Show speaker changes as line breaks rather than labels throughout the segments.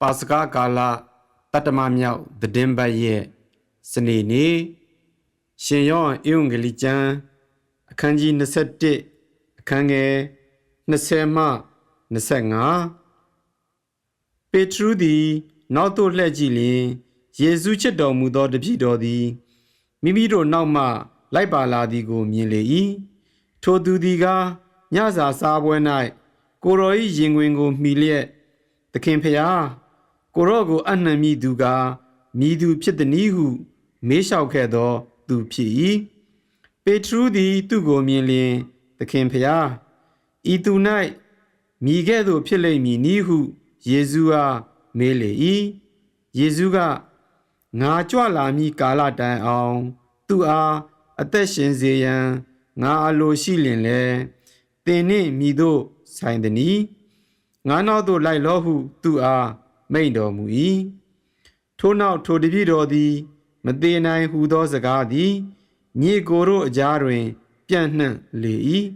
ပါစကားကာလတတ္တမမြောက်သတင်းပတ်ရဲ့စနေနေ့ရှင်ယောဟန်ဧဝံဂေလိကျမ်းအခန်းကြီး21အခန်းငယ်20မှ25ပေထရုသည်နောက်သို့လှည့်ကြည့်လျင်ယေရှုချစ်တော်မူသောတပည့်တော်သည်မိမိတို့နောက်မှလိုက်ပါလာသည်ကိုမြင်လေ၏ထိုသူသည်ကညစာစားပွဲ၌ကိုတော်၏ရင်ခွင်ကိုမှီလျက်သခင်ဖျား ကိုရော့ကိုအနှံမိသူကမိသူဖြစ်သည်နည်းဟုမေးလျှောက်ခဲ့သောသူဖြစ်၏ပေထရုသည်သူ့ကိုမြင်လျင် သခင်ဖျားဤသူ၌မိခဲ့သို့ဖြစ်လိမ့်မည်နည်းဟုယေရှုအားမေးလေ၏ယေရှုကငါကြွလာမည်ကာလတိုင်အောင် သူအားအသက်ရှင်စေရန်ငါအလိုရှိလင်လေသင်နှင့်မိတို့ဆိုင်သည်။ငါနောက်သို့လိုက်လောဟုသူအား မိန့်တော်မူ၏ထိုနောက်ထိုတပည့်တော်သည် မသေးနိုင်ဟူသောစကားသည်ညီကိုတို့အကြားတွင် ပြန့်နှံ့လေ၏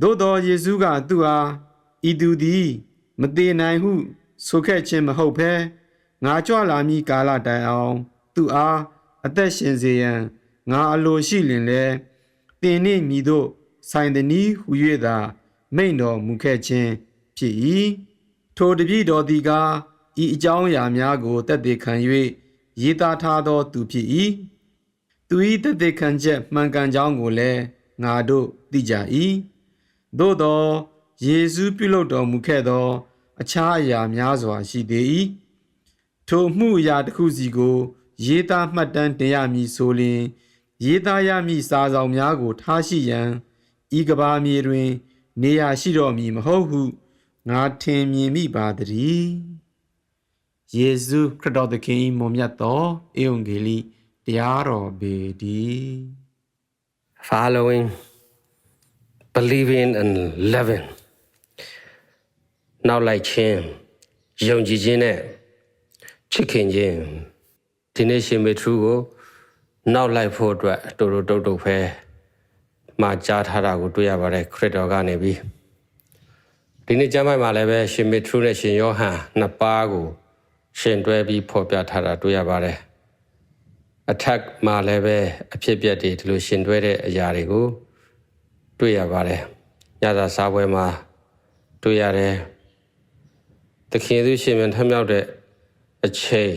သို့တော်ယေရှုကသူအားဤသူသည် မသေးနိုင်ဟုဆိုခဲ့ခြင်းမဟုတ်ဘဲငါကြွလာမည်ကာလတိုင်အောင် သူအားအသက်ရှင်စေရန်ငါအလိုရှိလင်လေတင်နှင့်မိတို့ဆိုင်သည်နည်းဟူ၍သာ မိန့်တော်မူခဲ့ခြင်းဖြစ်၏ထိုတပည့်တော်သည်ကား ဤအကြောင်းအရာများကိုတက်သေးခံ၍ရေးသားထားသောသူဖြစ်၏သူ၏တက်သေးခံချက်မှန်ကန်ကြောင်းကိုလည်းငါတို့သိကြ၏သို့သောယေရှုပြုလုပ်တော်မူခဲ့သော အခြားအရာများစွာရှိသေး၏ထိုမှုအရာတစ်ခုစီကို ရေးသားမှတ်တမ်းတင်ရမည်ဆိုလျှင်ရေးသားရမည့်စာဆောင်များကို ထားရှိရန်ဤကဘာမြေတွင် နေရာရှိတော်မည်မဟုတ်ဟုငါထင်မြင်မိပါသည် ယေရှုခရစ်တော်သခင်၏မွန်မြတ်သောဧဝံဂေလိတရားတော်ပေတည်း
following, believing, and loving. နောက်လိုက်ခြင်းယုံကြည်ခြင်းနဲ့ချစ်ခင်ခြင်းဒီနေ့ရှင်မေထူးကိုနောက်လိုက်ဖို့အတွက်တူတူတုတ်တုတ်ဖဲမှာကြားထားတာကိုတွေ့ရပါတယ်ခရစ်တော်ကနေပြီးဒီနေ့ကျမ်းပိုင်းမှာလည်းပဲရှင်မေထူးနဲ့ရှင်ယောဟန်နှစ်ပါးကို ရှင်တွဲပြီးဖော်ပြထားတာတွေ့ရပါတယ် attack မှာလည်းပဲအဖြစ်ပြက်တွေဒီလိုရှင်တွဲတဲ့အရာတွေကိုတွေ့ရပါတယ်ညစာစားပွဲမှာတွေ့ရတယ်သခင်သူရှင်မြန်ထမြောက်တဲ့အချိန်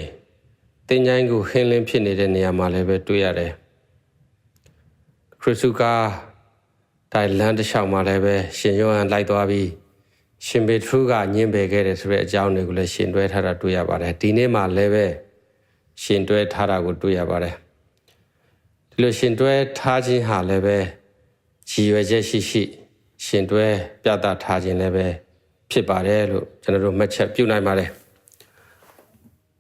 တင်ញိုင်းကိုဟင်းလင်းဖြစ်နေတဲ့နေရာမှာလည်းပဲတွေ့ရတယ်ခရစ်စုကာတိုင်လန်တစ်လျှောက်မှာလည်းပဲရှင်ယောဟန်လိုက်သွားပြီး ရှင်ပေထရုကညင်ပယ်ခဲ့တယ်ဆိုတဲ့အကြောင်းတွေကိုလည်းရှင်တွဲထားတာတွေ့ရပါတယ်ဒီနေ့မှာလည်းပဲရှင်တွဲထားတာကိုတွေ့ရပါတယ်ဒီလိုရှင်တွဲထားခြင်းဟာလည်းပဲရည်ရွယ်ချက်ရှိရှိ ရှင်တွဲပြသထားခြင်းလည်းပဲဖြစ်ပါတယ်လို့ကျွန်တော်တို့မှတ်ချက်ပြုနိုင်ပါတယ်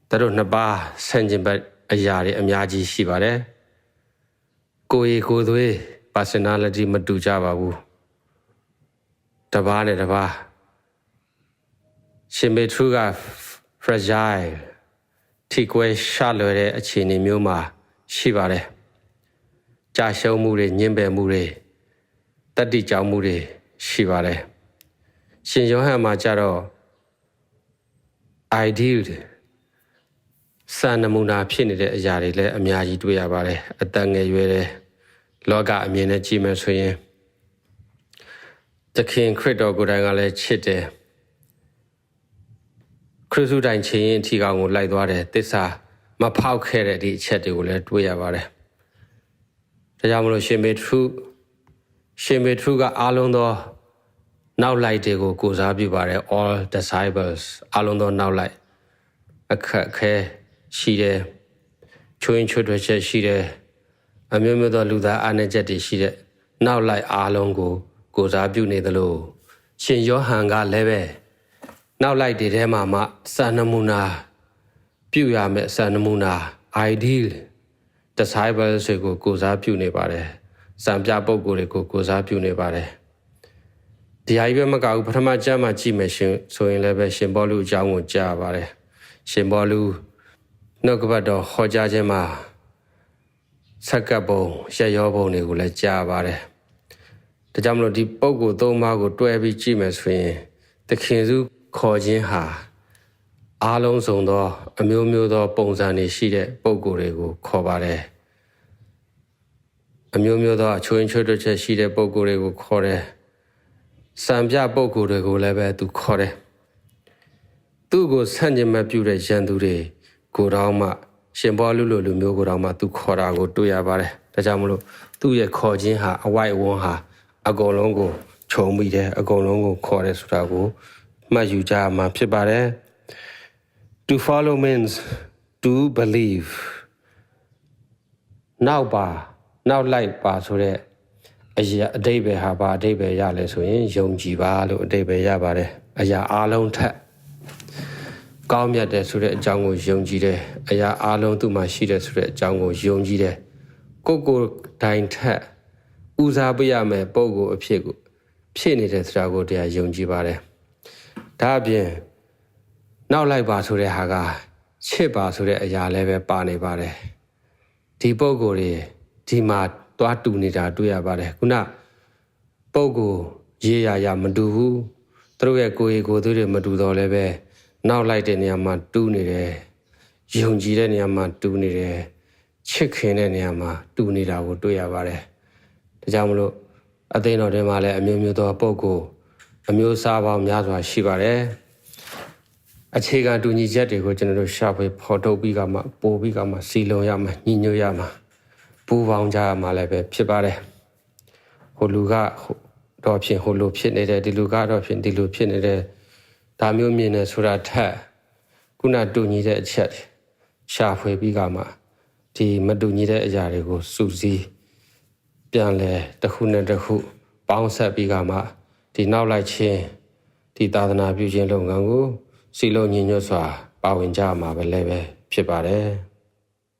ဒါတို့နှစ်ပါးဆန့်ကျင်ဘက်အရာတွေအများကြီးရှိပါတယ်ကိုယ်ရည်ကိုယ်သွေး personality မတူကြပါဘူးတပားနဲ့တပား ရှင်မေထရုက fragile ထိကွဲရှလွယ်တဲ့အခြေအနေမျိုးမှာရှိပါတယ်။ကြာရှုံးမှုတွေညှင်းပယ်မှုတွေတတ္တိကြောင်မှုတွေရှိပါတယ်။ရှင်ယောဟန်မှာကြတော့ ideal စံနမူနာဖြစ်နေတဲ့အရာတွေလည်းအများကြီးတွေ့ရပါတယ်။အတန်ငယ်ရွယ်တဲ့လောကအမြင်နဲ့ကြည့်မယ်ဆိုရင်သခင်ခရစ်တော်ကိုယ်တိုင်ကလည်းချစ်တယ်။ ခရစ်စုတိုင်ချင်းရင်အထီကောင်ကိုလိုက်သွားတယ်တစ္ဆာမဖောက်ခဲ့တဲ့ဒီအချက်တွေကိုလည်းတွေးရပါတယ်။ဒါကြောင့်မလို့ရှင်မေထရုရှင်မေထရုကအားလုံးသောနောက်လိုက်တွေကိုကိုစားပြုပါတယ် all disciples အားလုံးသောနောက်လိုက်အခက်ခဲရှိတယ်ချွင်းချွတ်ထွက်ချက်ရှိတယ်အမျိုးမျိုးသောလူသားအားနည်းချက်တွေရှိတဲ့နောက်လိုက်အားလုံးကိုကိုစားပြုနေသလိုရှင်ယောဟန်ကလည်းပဲ နောက်လိုက်တွေထဲမှာမှစာနမူနာပြုရမယ်စာနမူနာ ideal disciples တွေကိုကိုစားပြုနေပါတယ်စံပြပုံကိုယ်တွေကိုကိုစားပြုနေပါတယ်ဒီဟာကြီးပဲမကဘူးပထမကျမ်းမှာကြည့်မယ်ရှင်ဆိုရင်လည်းပဲရှင်ဘောလူအကြောင်းကိုကြားပါတယ်ရှင်ဘောလူနှုတ်ကပတ်တော်ဟောကြားခြင်းမှာဆက်ကပ်ပုံရက်ရောပုံတွေကိုလည်းကြားပါတယ်ဒါကြောင့်မလို့ဒီပုံကိုသုံးပါးကိုတွဲပြီးကြည့်မယ်ဆိုရင်သခင်စု ခေါ်ခြင်းဟာအားလုံးစုံသော အမျိုးမျိုးသော ပုံစံတွေရှိတဲ့ပုံကိုယ်တွေကိုခေါ်ပါတယ်အမျိုးမျိုးသောအချွင်းချွတ်ချက်ရှိတဲ့ပုံကိုယ်တွေကိုခေါ်တယ်စံပြပုံကိုယ်တွေကိုလည်းပဲသူခေါ်တယ်သူ့ကိုဆန့်ကျင်မဲ့ပြုတဲ့ရန်သူတွေကိုတောင်းမှ ရှင်ဘောလူလိုလူမျိုးကိုတောင်းမှသူခေါ်တာကိုတွေ့ရပါတယ်ဒါကြောင့်မလို့သူ့ရဲ့ခေါ်ခြင်းဟာအဝိုက်အဝန်းဟာအကုန်လုံးကိုခြုံမိတယ်အကုန်လုံးကိုခေါ်တယ်ဆိုတာကို မှတ်ယူကြမှာဖြစ်ပါတယ် To follow means to believe နောက်ပါနောက်လိုက်ပါဆိုတဲ့အရာအတိတ်ပဲဟာပါအတိတ်ပဲရလဲဆိုရင်ယုံကြည်ပါလို့အတိတ်ပဲရပါတယ်အရာအလုံးထက်ကောင်းမြတ်တယ်ဆိုတဲ့အကြောင်းကိုယုံကြည်တယ်အရာအလုံးသူ့မှာရှိတယ်ဆိုတဲ့အကြောင်းကိုယုံကြည်တယ်ကိုကိုယ်တိုင်ထက်ဦးစားပေးရမယ်ပုံကိုအဖြစ်ကိုဖြစ်နေတဲ့စရာကိုတရားယုံကြည်ပါတယ် ဒါအပြင်နောက်လိုက်ပါဆိုတဲ့ဟာကချစ်ပါဆိုတဲ့အရာလည်းပဲပါနေပါတယ်ဒီပုံကိုယ်တွေဒီမှာတွားတူနေတာတွေ့ရပါတယ်ခုနပုံကိုယ်ရေးရရမတူဘူးသူတို့ရဲ့ကိုယ်ရည်ကိုယ်သွေးတွေမတူတော့လည်းပဲနောက်လိုက်တဲ့နေရာမှာတူးနေတယ်ယုံကြည်တဲ့နေရာမှာတူးနေတယ်ချစ်ခင်တဲ့နေရာမှာတူးနေတာကိုတွေ့ရပါတယ်ဒါကြောင့်မလို့အသိတော်ထဲမှာလည်းအမျိုးမျိုးသောပုံကိုယ် အမျိုးအစားပေါင်းများစွာရှိပါတယ်အခြေခံတူညီချက်တွေကိုကျွန်တော်တို့ရှာဖွေဖော်ထုတ်ပြီးကမှပို့ပြီးကမှစီလုံရမှာညှိညွတ်ရမှာပူပေါင်းကြရမှာလည်းပဲဖြစ်ပါတယ်ဟိုလူကဟိုတော့ဖြစ်ဟိုလူဖြစ်နေတယ်ဒီလူကတော့ဖြစ်ဒီလူဖြစ်နေတယ်ဒါမျိုးမြင်နေဆိုတာထက်ခုနတူညီတဲ့အချက်တွေရှာဖွေပြီးကမှဒီမတူညီတဲ့အရာတွေကိုစုစည်းပြန်လဲတစ်ခုနဲ့တစ်ခုပေါင်းဆက်ပြီးကမှ ဒီနောက်လိုက်ခြင်းဒီသာသနာပြုခြင်းလုပ်ငန်းကိုစီလုံးညီညွတ်စွာပါဝင်ကြမှာပဲလည်းပဲဖြစ်ပါတယ်